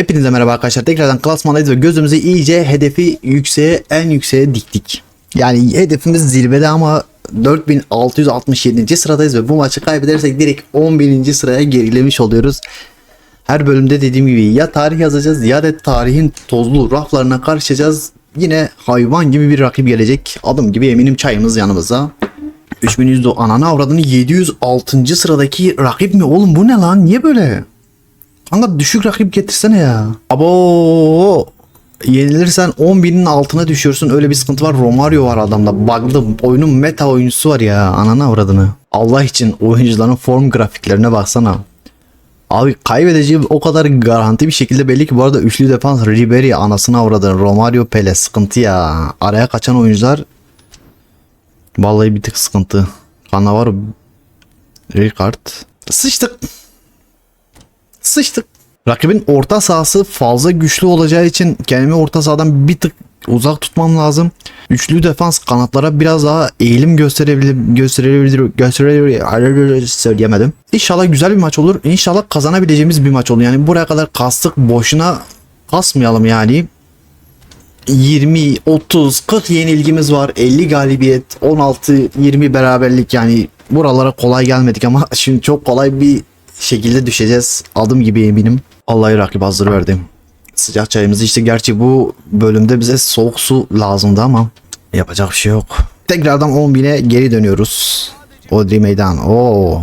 Hepinize merhaba arkadaşlar. Tekrardan klasmandayız ve gözümüzü iyice hedefi yükseğe en yükseğe diktik. Yani hedefimiz zirvede ama 4667. sıradayız ve bu maçı kaybedersek direkt 11. sıraya gerilemiş oluyoruz. Her bölümde dediğim gibi ya tarih yazacağız ya da tarihin tozlu raflarına karışacağız. Yine hayvan gibi bir rakip gelecek. Adım gibi eminim çayımız yanımızda. 3100 do ananı avradını 706. sıradaki rakip mi oğlum bu ne lan niye böyle? Kanka düşük rakip getirsene ya. Abo yenilirsen 10.000'in altına düşüyorsun öyle bir sıkıntı var. Romario var adamda. Bug'lı oyunun meta oyuncusu var ya ananı avradını. Allah için oyuncuların form grafiklerine baksana. Abi kaybedeceği o kadar garanti bir şekilde belli ki bu arada üçlü defans Ribery anasını avradın. Romario Pele sıkıntı ya. Araya kaçan oyuncular vallahi bir tık sıkıntı. Cannavaro Ricard. Sıçtık. Sıçtık. Rakibin orta sahası fazla güçlü olacağı için kendimi orta sahadan bir tık uzak tutmam lazım. Üçlü defans kanatlara biraz daha eğilim gösterebilir gösterebilir gösterebilir söyleyemedim. İnşallah güzel bir maç olur. İnşallah kazanabileceğimiz bir maç olur. Yani buraya kadar kastık boşuna kasmayalım yani. 20, 30, 40 yenilgimiz var. 50 galibiyet, 16, 20 beraberlik yani buralara kolay gelmedik ama şimdi çok kolay bir şekilde düşeceğiz. Adım gibi eminim. Vallahi rakip hazır verdim. Sıcak çayımızı işte gerçi bu bölümde bize soğuk su lazımdı ama yapacak bir şey yok. Tekrardan 10.000'e geri dönüyoruz. Odri meydan. Oo.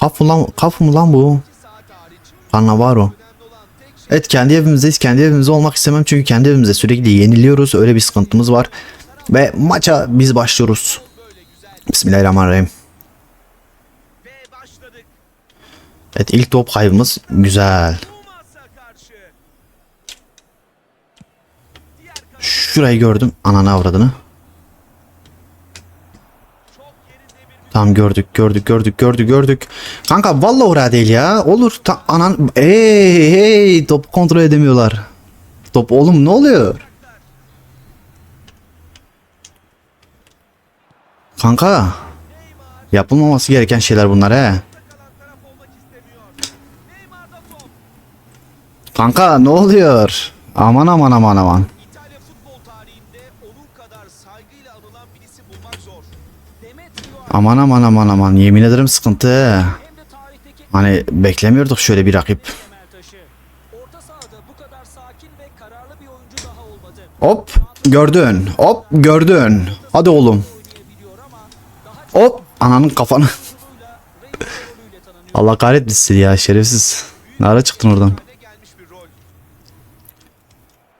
Kaf mı lan, kaf mı lan bu? Cannavaro. Evet kendi evimizdeyiz. Kendi evimizde olmak istemem çünkü kendi evimizde sürekli yeniliyoruz. Öyle bir sıkıntımız var. Ve maça biz başlıyoruz. Bismillahirrahmanirrahim. Evet ilk top kaybımız güzel. Şurayı gördüm. Ananı avradını. Tamam gördük gördük gördük gördük gördük. Kanka vallahi oraya değil ya. Olur. Ta, anan hey hey top kontrol edemiyorlar. Top oğlum ne oluyor? Kanka yapılmaması gereken şeyler bunlar he. Kanka ne oluyor? Aman aman aman aman. Aman aman aman aman yemin ederim sıkıntı. Hani beklemiyorduk şöyle bir rakip. Hop gördün. Hop gördün. Hadi oğlum. Hop ananın kafanı. Allah kahretmesin ya şerefsiz. Ne çıktın oradan?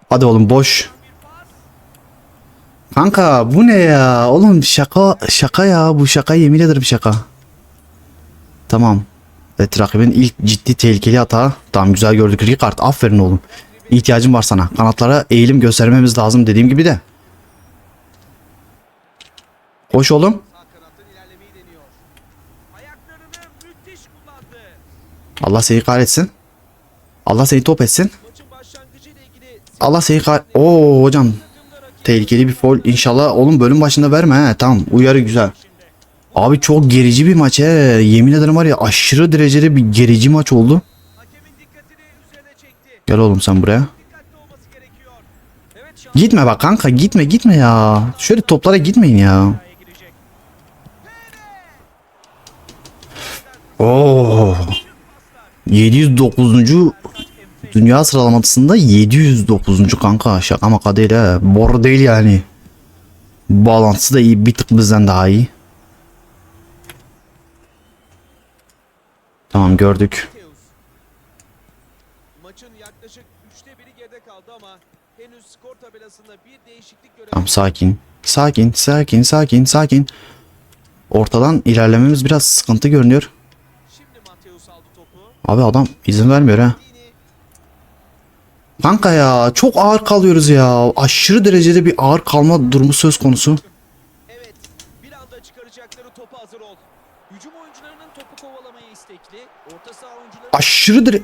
Hadi oğlum boş. Kanka bu ne ya? Oğlum şaka şaka ya bu şaka yemin ederim şaka. Tamam. Evet rakibin ilk ciddi tehlikeli hata. Tamam güzel gördük Ricard aferin oğlum. İhtiyacım var sana. Kanatlara eğilim göstermemiz lazım dediğim gibi de. Koş oğlum. Allah seni kahretsin. Allah seni top etsin. Allah seni kah... Oo hocam. Tehlikeli bir foul. İnşallah oğlum bölüm başında verme he. Tamam uyarı güzel. Abi çok gerici bir maç he. Yemin ederim var ya aşırı derecede bir gerici maç oldu. Gel oğlum sen buraya. Gitme bak kanka gitme gitme ya. Şöyle toplara gitmeyin ya. Oo. 709. Dünya sıralamasında 709. kanka şaka maka değil he. Boru değil yani. Bağlantısı da iyi bir tık bizden daha iyi. Tamam gördük. Maçın yaklaşık üçte biri geride kaldı ama henüz skor tabelasında bir değişiklik göremedik. Tamam sakin. Sakin, sakin, sakin, sakin. Ortadan ilerlememiz biraz sıkıntı görünüyor. Şimdi Mateus aldı topu. Abi adam izin vermiyor ha. Kanka ya çok ağır kalıyoruz ya. Aşırı derecede bir ağır kalma durumu söz konusu. evet bir anda çıkaracakları topu hazır ol. Hücum oyuncularının topu kovalamaya istekli. Orta saha oyuncuları Aşırı dere...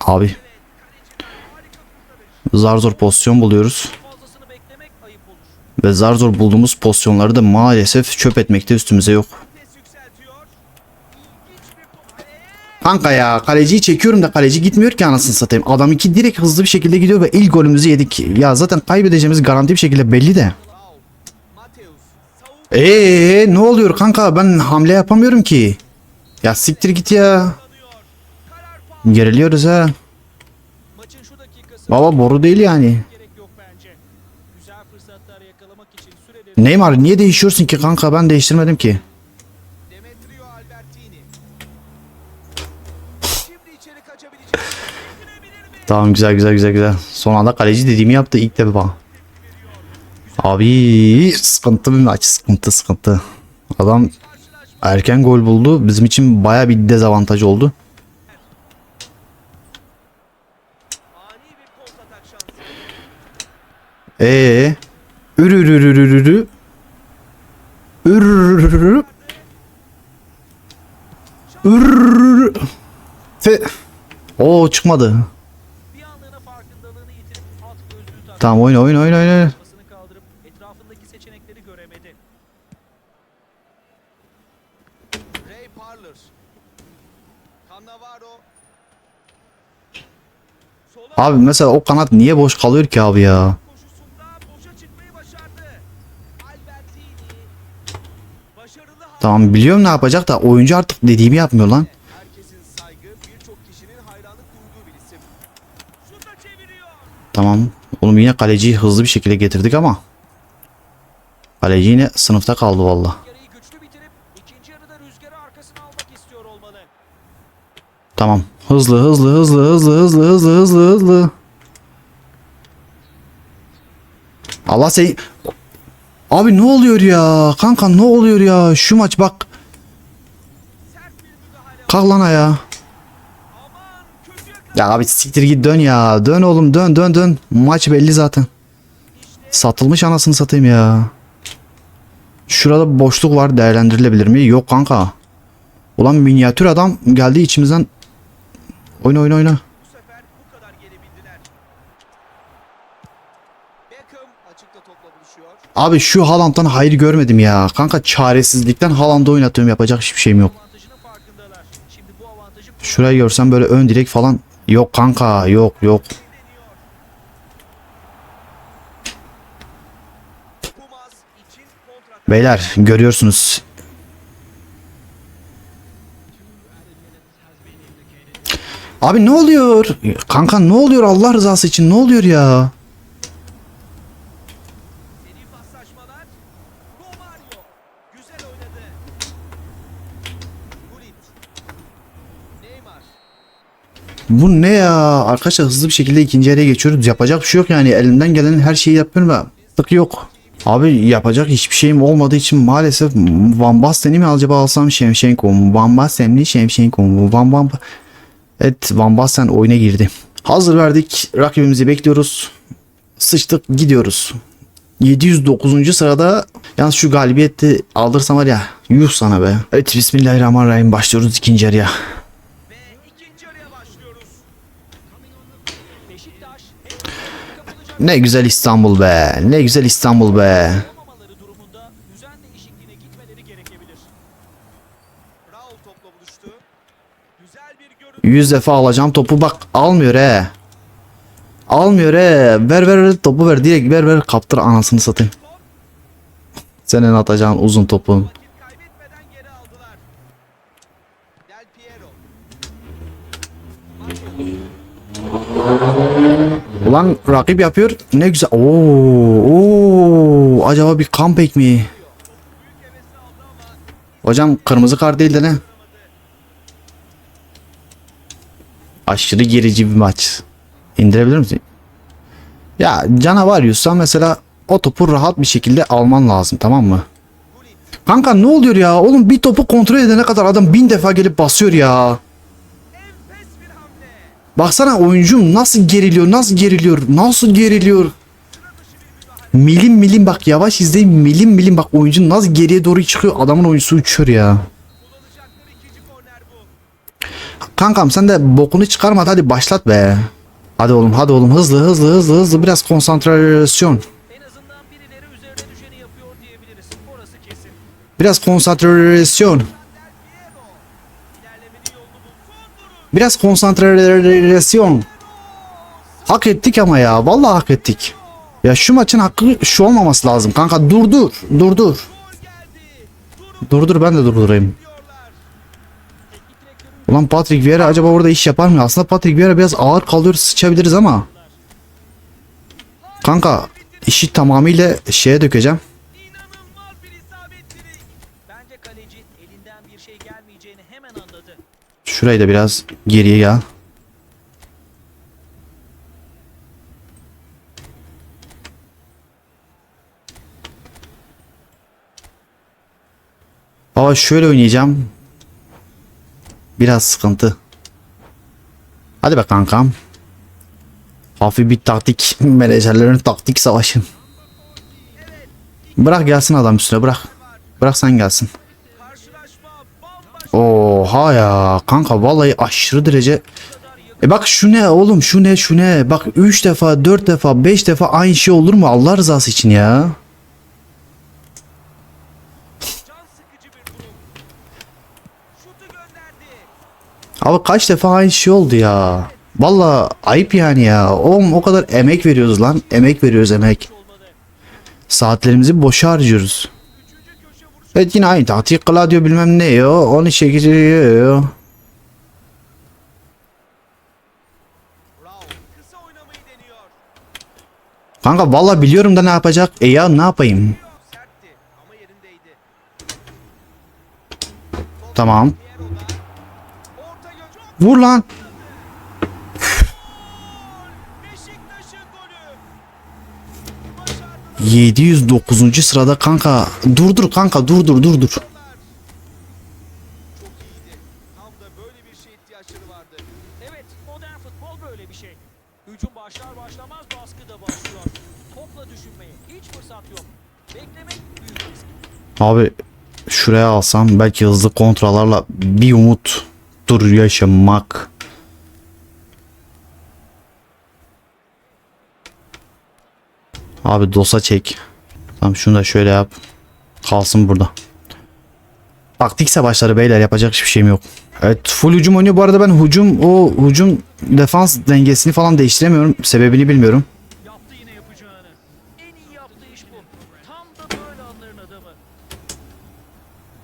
Abi zar zor pozisyon buluyoruz. Ve zar zor bulduğumuz pozisyonları da maalesef çöp etmekte üstümüze yok. Pes yükseltiyor. İlginç bir top. Kanka ya kaleciyi çekiyorum da kaleci gitmiyor ki anasını satayım. Adam iki direkt hızlı bir şekilde gidiyor ve ilk golümüzü yedik. Ya zaten kaybedeceğimiz garanti bir şekilde belli de. Eee ne oluyor kanka ben hamle yapamıyorum ki. Ya siktir git ya. Geriliyoruz ha. Baba boru değil yani. Neymar niye değişiyorsun ki kanka ben değiştirmedim ki. Demetrio Albertini. Şimdi içeri kaçabilecek. Bitirebilir mi? Tamam güzel güzel güzel güzel. Son anda kaleci dediğimi yaptı ilk defa. Abi sıkıntı bir maç sıkıntı sıkıntı. Adam erken gol buldu. Bizim için baya bir dezavantaj oldu. Ee, ürürürürürürü. Ürürürürürü. Ürürürürü. Fe. Oo çıkmadı. Tamam oyna oyna oyna oyna. Kafasını kaldırıp etrafındaki seçenekleri göremedi. Ray Parler. Cannavaro. Sola Abi mesela o kanat niye boş kalıyor ki abi ya? koşusunda boşa çıkmayı başardı. Albertini. Başarılı hamle. Tamam biliyorum ne yapacak da oyuncu artık dediğimi yapmıyor lan. Herkesin saygı, birçok kişinin hayranlık duyduğu bir isim. Şuta çeviriyor. Tamam. Oğlum yine kaleciyi hızlı bir şekilde getirdik ama. Kaleci yine sınıfta kaldı valla. Tamam. Hızlı hızlı hızlı hızlı hızlı hızlı hızlı hızlı. Allah seni... Abi ne oluyor ya? Kanka ne oluyor ya? Şu maç bak. Kalk lan ayağa. Ya abi siktir git dön ya. Dön oğlum dön dön dön. Maç belli zaten. Satılmış anasını satayım ya. Şurada boşluk var değerlendirilebilir mi? Yok kanka. Ulan minyatür adam geldi içimizden. Oyna oyna oyna. Abi şu Haaland'dan hayır görmedim ya. Kanka çaresizlikten Haaland'ı oynatıyorum. Yapacak hiçbir şeyim yok. Şurayı görsem böyle ön direk falan. Yok kanka yok yok. Beyler görüyorsunuz. Abi ne oluyor? Kanka ne oluyor Allah rızası için ne oluyor ya? Seri paslaşmalar. Romario. Güzel oynadı. Gullit. Neymar. Bu ne ya? Arkadaşlar hızlı bir şekilde ikinci yarıya geçiyoruz. Yapacak bir şey yok yani. Elimden gelenin her şeyi yapıyorum ve sık yok. Abi yapacak hiçbir şeyim olmadığı için maalesef Van Basten'i mi acaba alsam Şevşenko mu? Van Basten mi Şevşenko mu? Van Van Evet Van Basten oyuna girdi. Hazır verdik. Rakibimizi bekliyoruz. Sıçtık gidiyoruz. 709. sırada yalnız şu galibiyeti aldırsam var ya yuh sana be. Evet Bismillahirrahmanirrahim başlıyoruz ikinci yarıya. Ve ikinci yarıya başlıyoruz. Beşiktaş hep kapılacak Ne güzel İstanbul be. Ne güzel İstanbul be. 100 defa alacağım topu bak almıyor he. Almıyor he. Ver ver ver topu ver direkt ver ver kaptır anasını satayım. Senin atacağın uzun topu. Ulan rakip yapıyor. Ne güzel. Oo, oo. Acaba bir comeback mi? Hocam kırmızı kart değil de ne? Aşırı gerici bir maç. İndirebilir misin? Ya canavar Yusuf'a mesela o topu rahat bir şekilde alman lazım tamam mı? Kanka ne oluyor ya? Oğlum bir topu kontrol edene kadar adam bin defa gelip basıyor ya. Baksana oyuncum nasıl geriliyor, nasıl geriliyor, nasıl geriliyor. Milim milim bak yavaş izleyin milim milim bak oyuncu nasıl geriye doğru çıkıyor adamın oyuncusu uçuyor ya. Kankam sen de bokunu çıkarma hadi başlat be. Hadi oğlum hadi oğlum hızlı hızlı hızlı hızlı biraz konsantrasyon. En azından Biraz konsantrasyon. Hak ettik ama ya. Vallahi hak ettik. Ya şu maçın hakkı şu olmaması lazım kanka. Durdur. Durdur. Durdur ben de durdurayım. Ulan Patrick Vieira acaba orada iş yapar mı? Aslında Patrick Vieira biraz ağır kalıyor sıçabiliriz ama. Kanka işi tamamıyla şeye dökeceğim. Şurayı da biraz geriye gel. Baba şöyle oynayacağım. Biraz sıkıntı. Hadi be kankam. Hafif bir taktik menajerlerin taktik savaşı. Bırak gelsin adam üstüne bırak. Bırak sen gelsin. Oha ya kanka vallahi aşırı derece. E bak şu ne oğlum şu ne şu ne? Bak 3 defa 4 defa 5 defa aynı şey olur mu Allah rızası için ya. Abi kaç defa aynı şey oldu ya? Vallahi ayıp yani ya. Oğlum o kadar emek veriyoruz lan. Emek veriyoruz emek. Saatlerimizi boşa harcıyoruz Evet yine aynı taktik Gladio bilmem ne yo onu deniyor. Kanka vallahi biliyorum da ne yapacak e ya ne yapayım. Tamam. Vur lan 709. sırada kanka. Durdur kanka durdur durdur. Abi şuraya alsam belki hızlı kontralarla bir umut dur yaşamak. Abi dosa çek. Tamam şunu da şöyle yap. Kalsın burada. Taktik savaşları beyler yapacak hiçbir şeyim yok. Evet full hücum oynuyor. Bu arada ben hücum o hücum defans dengesini falan değiştiremiyorum. Sebebini bilmiyorum. Yaptı yine yapacağını. En iyi yaptığı iş bu. Tam da böyle anların adamı.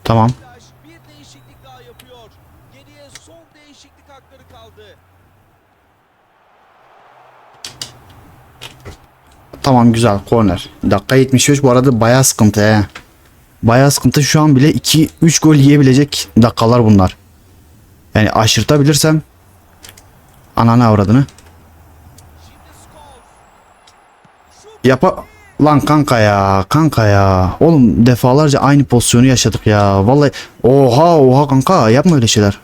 Tamam. Beşiktaş bir değişiklik daha yapıyor. Geriye son değişiklik hakları kaldı. Tamam güzel korner. Dakika 75 bu arada bayağı sıkıntı he. Bayağı sıkıntı şu an bile 2-3 gol yiyebilecek dakikalar bunlar. Yani aşırtabilirsem ananı avradını. Yapa lan kanka ya kanka ya. Oğlum defalarca aynı pozisyonu yaşadık ya. Vallahi oha oha kanka yapma öyle şeyler.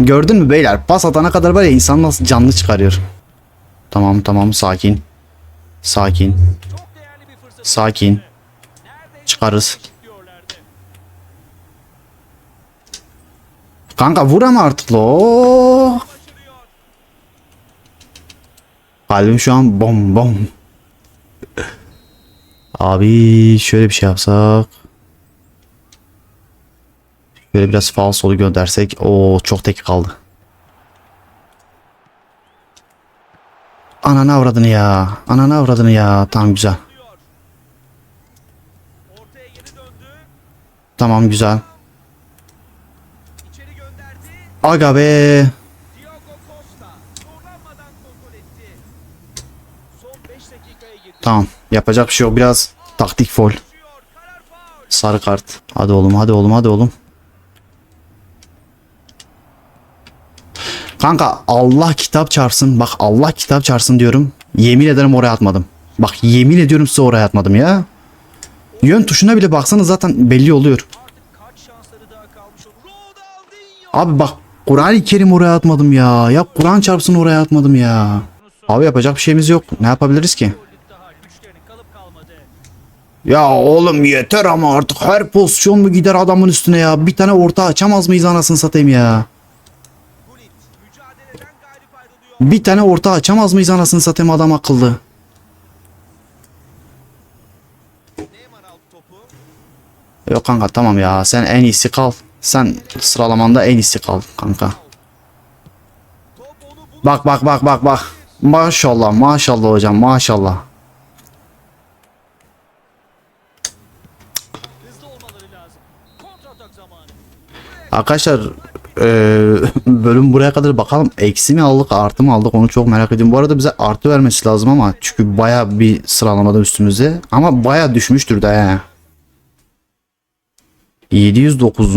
Gördün mü beyler pas atana kadar var ya insan nasıl canlı çıkarıyor. Tamam tamam sakin. Sakin. Sakin. Çıkarız. Kanka vur ama artık lo. Kalbim şu an bom bom. Abi şöyle bir şey yapsak. Şöyle biraz faal solu göndersek. o çok tek kaldı. Ananı avradını ya. Ananı avradını ya. Tamam güzel. Tamam güzel. Aga be. Diogo Costa zorlanmadan kontrol etti. Son 5 dakikaya girdi. Tamam. Yapacak bir şey yok. Biraz taktik fol. Sarı kart. Hadi oğlum hadi oğlum hadi oğlum. Kanka Allah kitap çarpsın. Bak Allah kitap çarpsın diyorum. Yemin ederim oraya atmadım. Bak yemin ediyorum size oraya atmadım ya. Yön tuşuna bile baksanız zaten belli oluyor. Abi bak Kur'an-ı Kerim oraya atmadım ya. Ya Kur'an çarpsın oraya atmadım ya. Abi yapacak bir şeyimiz yok. Ne yapabiliriz ki? Ya oğlum yeter ama artık her pozisyon mu gider adamın üstüne ya? Bir tane orta açamaz mıyız anasını satayım ya? Bir tane orta açamaz mıyız anasını satayım adam akıllı. Yok kanka tamam ya sen en iyisi kal. Sen sıralamanda en iyisi kal kanka. Bak bak bak bak bak. Maşallah maşallah hocam maşallah. Arkadaşlar eee, bölüm buraya kadar bakalım eksi mi aldık artı mı aldık onu çok merak ediyorum. Bu arada bize artı vermesi lazım ama çünkü baya bir sıralamada üstümüzde ama baya düşmüştür de he. 709.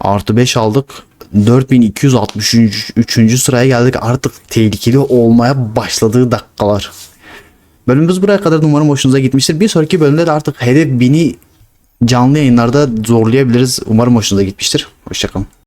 Artı 5 aldık. 4263. sıraya geldik. Artık tehlikeli olmaya başladığı dakikalar. Bölümümüz buraya kadar umarım hoşunuza gitmiştir. Bir sonraki bölümde de artık hedef 1000'i canlı yayınlarda zorlayabiliriz. Umarım hoşunuza gitmiştir. Hoşçakalın.